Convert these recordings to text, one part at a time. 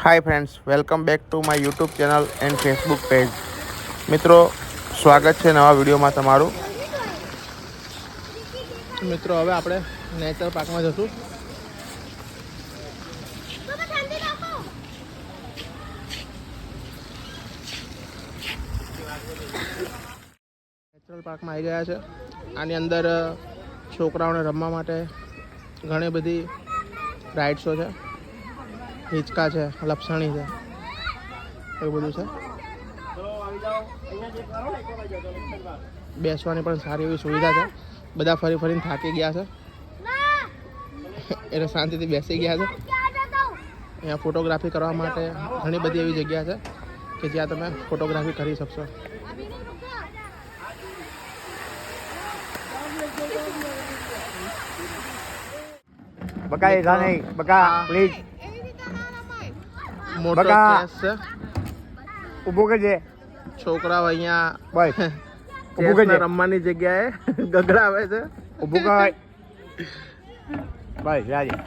Hi friends welcome back to my YouTube channel and Facebook page મિત્રો, સ્વાગત છે નવા વિડીયોમાં તમારું. મિત્રો, હવે આપણે નેચર પાર્કમાં જશું. નેચરલ પાર્કમાં આવી ગયા છે. આની અંદર છોકરાઓને રમવા માટે ઘણી બધી રાઇડ્સો છે. હિંચકા છે, લપસણી છે, એવું બધું છે. બેસવાની પણ સારી એવી સુવિધા છે. બધા ફરી ફરીને થાકી ગયા છે. એટલે શાંતિથી બેસી ગયા છે. અહીંયા ફોટોગ્રાફી કરવા માટે ઘણી બધી એવી જગ્યા છે કે જ્યાં તમે ફોટોગ્રાફી કરી શકશો. બકા એ જા નહીં બકા પ્લીઝ મોટો બગા. ચેસ છે. ઊભું કરજે. છોકરાઓ અહીંયા બસ. ઊભું ચેસને કરજે. રમવાની જગ્યાએ ગગડાવે છે. ઊભું કર. બસ રાજી.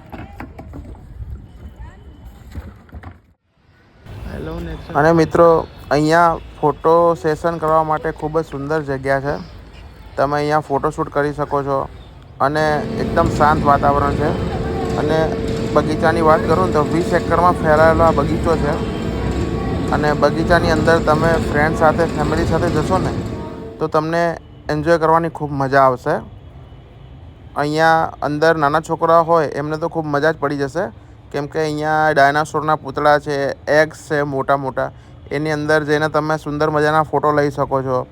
હેલો અને મિત્રો અહીંયા ફોટો સેશન કરવા માટે ખૂબ જ સુંદર જગ્યા છે. તમે અહીંયા ફોટોશૂટ કરી શકો છો. અને એકદમ શાંત વાતાવરણ છે. અને બગીચાની વાત કરું તો વીસ એકરમાં ફેલાયેલો આ બગીચો છે. અને બગીચાની અંદર તમે ફ્રેન્ડ સાથે ફેમિલી સાથે જશો ને, તો તમને એન્જોય કરવાની ખૂબ મજા આવશે. અહીંયા અંદર નાના છોકરા હોય, એમને તો ખૂબ મજા જ પડી જશે. કેમ કે અહીંયા ડાયનાસોરના પૂતળા છે, એગ્સ છે, મોટા મોટા. એની અંદર જઈને તમે સુંદર મજાના ફોટો લઈ શકો છો.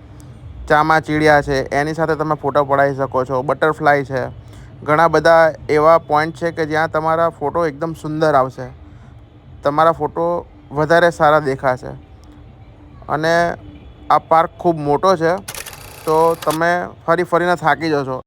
ચામાચીડિયા છે, એની સાથે તમે ફોટો પડાવી શકો છો. બટરફ્લાય છે. ઘણા બધા એવા પોઈન્ટ છે કે જ્યાં તમારા ફોટો એકદમ સુંદર આવશે. તમારા ફોટો વધારે સારા દેખાશે. અને આ પાર્ક ખૂબ મોટો છે, તો તમે ફરી ફરીને થાકી જશો.